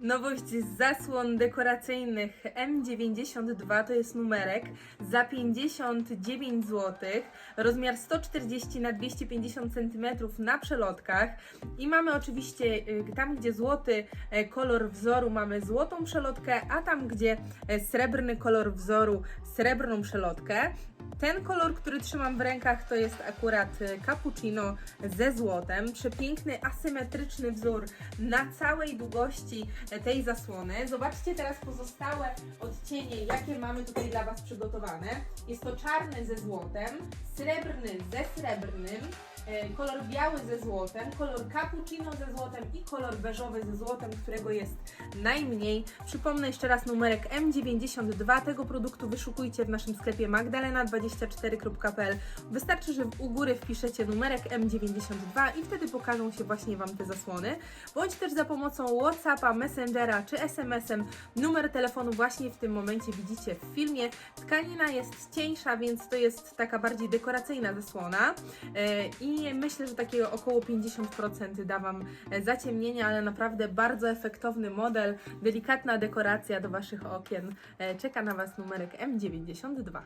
Nowość z zasłon dekoracyjnych M92 to jest numerek za 59 zł, rozmiar 140 na 250 cm na przelotkach i mamy oczywiście y, tam gdzie złoty e, kolor wzoru mamy złotą przelotkę, a tam gdzie e, srebrny kolor wzoru srebrną przelotkę. Ten kolor, który trzymam w rękach, to jest akurat e, cappuccino ze złotem. Przepiękny, asymetryczny wzór na całej długości tej zasłony. Zobaczcie teraz pozostałe odcienie, jakie mamy tutaj dla Was przygotowane. Jest to czarny ze złotem, srebrny ze srebrnym, e, kolor biały ze złotem, kolor cappuccino ze złotem i kolor beżowy ze złotem, którego jest najmniej. Przypomnę jeszcze raz numerek M92 tego produktu wyszukujcie w naszym sklepie magdalena24.pl. Wystarczy, że u góry wpiszecie numerek M92 i wtedy pokażą się właśnie Wam te zasłony. Bądź też za pomocą Whatsappa, Messengera czy SMS-em. Numer telefonu właśnie w tym momencie widzicie w filmie. Tkanina jest cieńsza, więc to jest taka bardziej dekoracyjna zasłona E, myślę, że takiego około 50% da Wam zaciemnienia, ale naprawdę bardzo efektowny model, delikatna dekoracja do Waszych okien. E, Czeka na Was numerek M92.